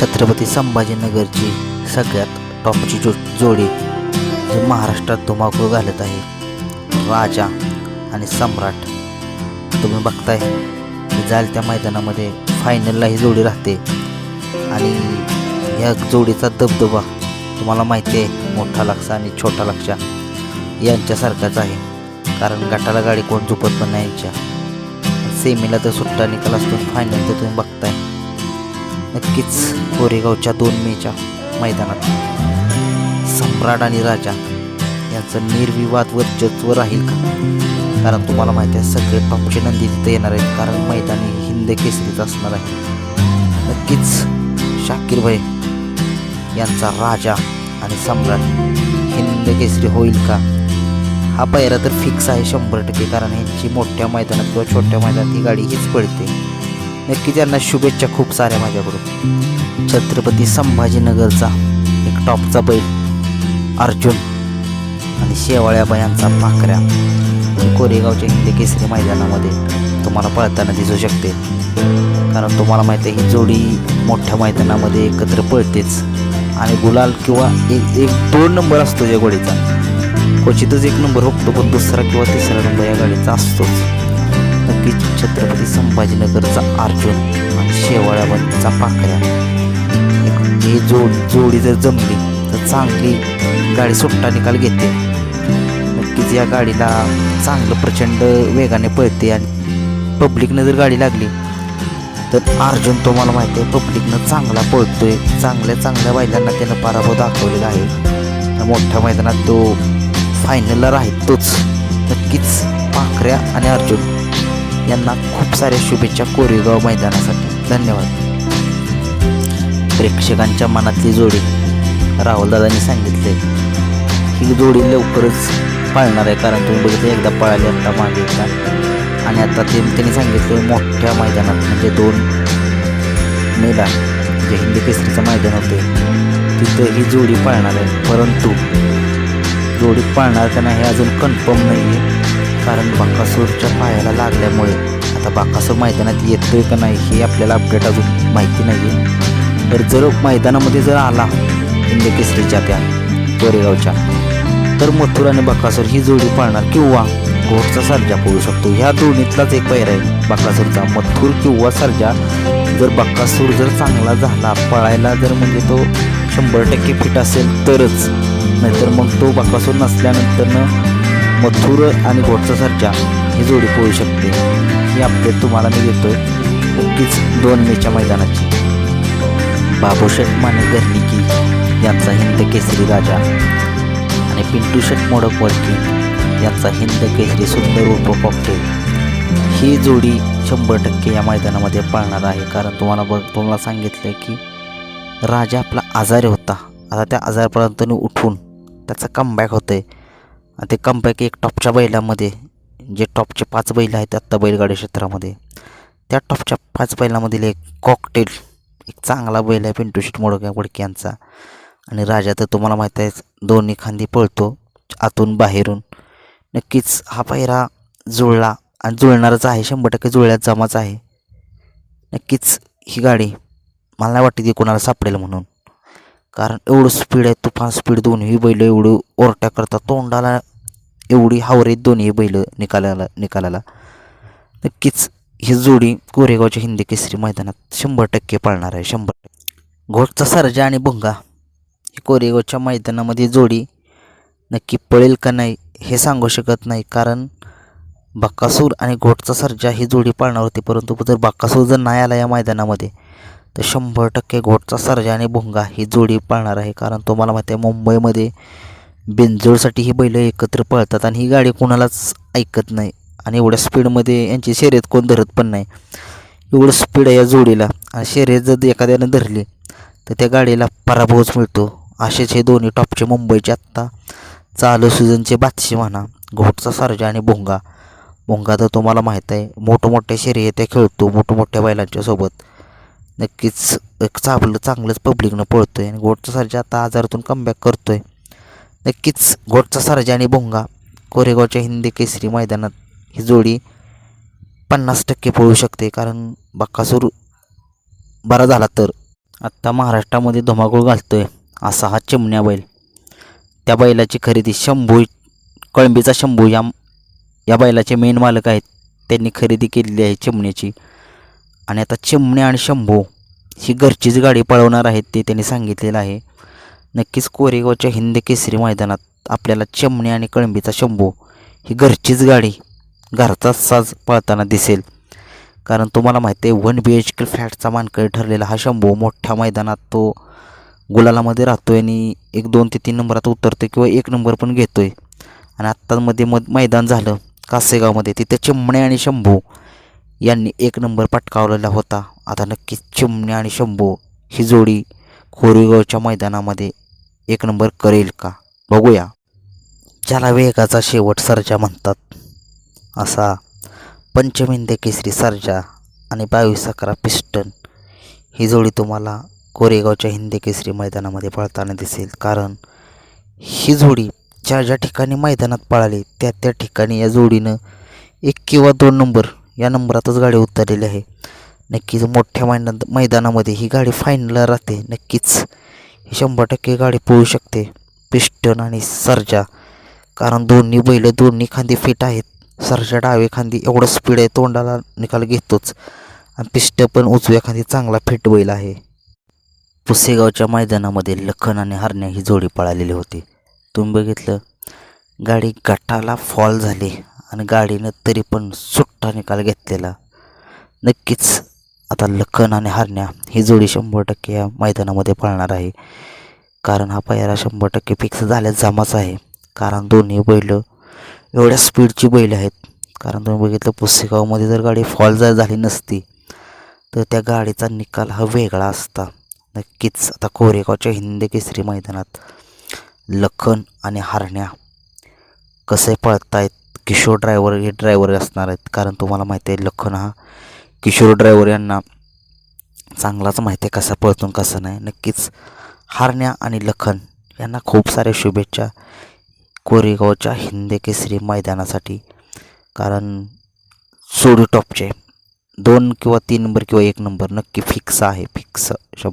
छत्रपती संभाजीनगरची सगळ्यात टॉपची जो जोडी जी महाराष्ट्रात धुमाकूळ घालत आहे. राजा आणि सम्राट. तुम्ही बघताय की जाल त्या मैदानामध्ये फायनलला ही जोडी राहते. आणि या जोडीचा दबदबा तुम्हाला माहिती आहे मोठा लक्ष आणि छोटा लक्ष यांच्यासारखाच आहे. कारण गटाला गाडी कोण झुपत पण नाही यांच्या. सेमीला तर सुट्टा निकाल असतो फायनल तर तुम्ही बघताय. नक्कीच कोरेगावच्या दोन मेच्या मैदानात. सम्राट आणि राजा यांचं निर्विवाद वर्चस्व राहील का? कारण तुम्हाला माहिती आहे सगळे पक्षी नंदी तिथे येणार आहेत. कारण मैदानी हिंद केसरीच असणार आहे. नक्कीच शाकीर भाई यांचा राजा आणि सम्राट हिंद केसरी होईल का? हा पायरा तर फिक्स आहे शंभर टक्के. कारण यांची मोठ्या मैदानात किंवा छोट्या मैदानात ही गाडी हीच पडते नक्की त्यांना शुभेच्छा खूप साऱ्या माझ्याकडून. छत्रपती संभाजीनगरचा एक टॉपचा बैल अर्जुन आणि शेवाळ्या यांचा पाकऱ्या कोरेगावच्या हिंदी केसरी मैदानामध्ये तुम्हाला पळताना दिसू शकते. कारण तुम्हाला माहिती आहे ही जोडी मोठ्या मैदानामध्ये एकत्र पळतेच. आणि गुलाल किंवा एक एक दोन नंबर असतो या गोडीचा. क्वचितच एक नंबर होतो पण दुसरा किंवा तिसरा नंबर या गाडीचा असतोच. नक्कीच छत्रपती संभाजीनगरचा अर्जुन आणि शेवाळ्यावरचा पाखऱ्या. हे ही जोड जोडी जर जमली तर चांगली गाडी सुट्टा निकाल घेते. नक्कीच या गाडीला चांगलं प्रचंड वेगाने पळते आणि पब्लिकनं जर गाडी लागली तर अर्जुन तुम्हाला माहिती आहे पब्लिकनं चांगला पळतोय चांगल्या चांगल्या बैलांना त्यानं पराभव दाखवलेला आहे. मोठ्या मैदानात तो फायनलला राहतोच. नक्कीच पाखऱ्या आणि अर्जुन. यांना खूप साऱ्या शुभेच्छा कोरेगाव मैदानासाठी. धन्यवाद. प्रेक्षकांच्या मनातली जोडी राहुलदादांनी सांगितले. ही जोडी लवकरच पाळणार आहे कारण तुम्ही बघितलं एकदा पळाली आता मागे एकदा. आणि आता ते त्यांनी सांगितलं मोठ्या मैदानात म्हणजे दोन मेला जे हिंदी केसरीचं मैदान होते तिथं ही जोडी पाळणार आहे. परंतु जोडी पाळणार त्यांना हे अजून कन्फर्म नाही आहे कारण बाकासूरच्या पायाला लागल्यामुळे आता बाकासूर मैदानात येतोय का नाही हे आपल्याला अपडेट अजून माहिती नाही आहे तर जर मैदानामध्ये जर आला इंडिया केसरीच्या त्या कोरेगावच्या तर मथुर आणि बकासूर ही जोडी पाळणार किंवा घोडचा सर्जा पळू शकतो. ह्या दोन्हीतलाच एक पैर आहे बकासूरचा. मथुर किंवा सर्जा जर बकासूर जर चांगला झाला पळायला जर म्हणजे तो शंभर टक्के फिट असेल तरच. नाहीतर मग तो बकासूर नसल्यानंतरनं मथुर आणि घोडचा सर्जा ही जोडी पळू शकते. ही अपडेट तुम्हाला मी देतोय. नक्कीच दोन मेच्या मैदानाची बाबूशेठ माने गर्निकी यांचा हिंद केसरी राजा आणि पिंटू शेठ मोडक वडकी यांचा हिंद केसरी सुंदर उर्फ कॉकटेल ही जोडी शंभर टक्के या मैदानामध्ये पाळणार आहे. कारण तुम्हाला बघ तुम्हाला सांगितलं की राजा आपला आजारी होता. आता त्या आजारपर्यंत उठून त्याचा कमबॅक होतं आहे ते कमपैकी एक टॉपच्या बैलामध्ये जे टॉपचे पाच बैल आहेत आत्ता बैलगाडी क्षेत्रामध्ये त्या टॉपच्या पाच बैलामधील एक कॉकटेल एक चांगला बैल आहे पिंटू शेट मोडक्या वडके यांचा. आणि राजा तर तुम्हाला माहीत आहे दोन्ही खांदी पळतो आतून बाहेरून. नक्कीच हा पायरा जुळला आणि जुळणारच आहे शंभर टक्के जुळल्यात जमाच आहे. नक्कीच ही गाडी मला नाही वाटते ती कोणाला सापडेल म्हणून. कारण एवढं स्पीड आहे फास्ट स्पीड दोन्ही बैल एवढं ओरट्या करतात. तोंडाला एवढी हावरेत दोन्ही बैल निकालाला निकालाला. नक्कीच ही जोडी कोरेगावच्या हिंदी केसरी मैदानात शंभर टक्के पाळणार आहे शंभर टक्के. घोटचा सरजा आणि भुंगा ही कोरेगावच्या मैदानामध्ये जोडी नक्की पळेल का नाही हे सांगू शकत नाही. कारण बाक्कासूर आणि घोटचा सरजा ही जोडी पाळणार होती परंतु जर बाक्कासूर जर नाही आला या मैदानामध्ये तर शंभर टक्के घोटचा सरजा आणि भुंगा ही जोडी पाळणार आहे. कारण तुम्हाला माहिती आहे मुंबईमध्ये बेंजोळसाठी ही बैलं एकत्र पळतात आणि ही गाडी कोणालाच ऐकत नाही. आणि एवढ्या स्पीडमध्ये यांची शर्यत कोण धरत पण नाही. एवढं स्पीड आहे या जोडीला. आणि शर्यत जर एखाद्यानं धरली तर त्या गाडीला पराभवच मिळतो. असेच हे दोन्ही टॉपचे मुंबईचे आत्ता चालू सीझनचे बादशी म्हणा. घोटचा सरजा आणि भोंगा. भोंगा तर तुम्हाला माहीत आहे मोठमोठ्या शर्यत्या खेळतो मोठमोठ्या बैलांच्या सोबत. नक्कीच एक चांगलं चांगलंच पब्लिकनं पळतो आहे आणि घोटचा सर्जा आता आजारातून कमबॅक करतो आहे नक्कीच घोटचा सर्जा आणि भोंगा कोरेगावच्या हिंदी केसरी मैदानात ही जोडी पन्नास टक्के पळू शकते. कारण बक्कासूर बरा झाला तर आत्ता महाराष्ट्रामध्ये धुमाकूळ घालतोय असा हा चिमण्या बैल. त्या बैलाची खरेदी शंभू कळंबीचा शंभू या या बैलाचे मेन मालक आहेत. त्यांनी खरेदी केलेली आहे चिमण्याची. आणि आता चिमणे आणि शंभू ही घरचीच गाडी पळवणार आहेत ते त्यांनी सांगितलेलं आहे. नक्कीच कोरेगावच्या हिंद केसरी मैदानात आपल्याला चिमणे आणि कळंबीचा शंभू ही घरचीच गाडी घरचाच साज पळताना दिसेल. कारण तुम्हाला माहिती आहे वन बी एच के फ्लॅटचा मानकरी ठरलेला हा शंभू मोठ्या मैदानात तो गुलालामध्ये राहतो आहे आणि एक दोन ते तीन नंबरात उतरतो किंवा एक नंबर पण घेतो आहे आणि आत्तामध्ये मध मैदान झालं कासेगावमध्ये. तिथे चिमणे आणि शंभू यांनी एक नंबर पटकावलेला होता. आता नक्कीच चिमणे आणि शंभू ही जोडी कोरेगावच्या मैदानामध्ये एक नंबर करेल का? बघूया. ज्याला वेगाचा शेवट सर्जा म्हणतात. असा पंचमिंद केसरी सर्जा आणि बावीस अकरा पिस्टन ही जोडी तुम्हाला कोरेगावच्या हिंदी केसरी मैदानामध्ये पळताना दिसेल. कारण ही जोडी ज्या ज्या ठिकाणी मैदानात पळाली त्या त्या ठिकाणी या जोडीनं एक किंवा दोन नंबर या नंबरातच गाडी उतरलेली आहे. नक्कीच मोठ्या मैदान मैदानामध्ये ही गाडी फायनलला राहते. नक्कीच ही शंभर टक्के गाडी पळू शकते. पिस्टन आणि सर्जा. कारण दोन्ही बैल दोन्ही खांदी फिट आहेत. सरच्या डावे खांदी एवढं स्पीड आहे तोंडाला निकाल घेतोच. आणि पिष्ट पण उजव्या खांदी चांगला फिट बैल आहे. पुसेगावच्या मैदानामध्ये लखन आणि हरण्या ही जोडी पळालेली होती. तुम्ही बघितलं? गाडी गटाला फॉल झाली. आणि गाडीनं तरी पण सुट्टा निकाल घेतलेला. नक्कीच आता लखन आणि हरण्या ही जोडी शंभर टक्के या मैदानामध्ये पळणार आहे. कारण हा पायरा शंभर टक्के फिक्स झाल्यास जमाच आहे. कारण दोन्ही बैल एवढ्या स्पीडची बैल आहेत. कारण तुम्ही बघितलं पुसेगावमध्ये जर गाडी फॉल जर झाली नसती तर त्या गाडीचा निकाल हा वेगळा असता. नक्कीच आता कोरेगावच्या हिंद केसरी मैदानात लखन आणि हरण्या कसे पळतायत किशोर ड्रायव्हर हे ड्रायव्हर असणार आहेत. कारण तुम्हाला माहिती आहे लखन हा किशोर ड्रायव्हर यांना चांगलाच माहिती आहे कसा पळतो कसं कसा नाही. नक्कीच हारण्या आणि लखन यांना खूप साऱ्या शुभेच्छा कोरेगावच्या हिंदे केसरी मैदानासाठी. कारण सोडू टॉपचे दोन किंवा तीन नंबर किंवा एक नंबर नक्की फिक्स आहे. फिक्स शंभर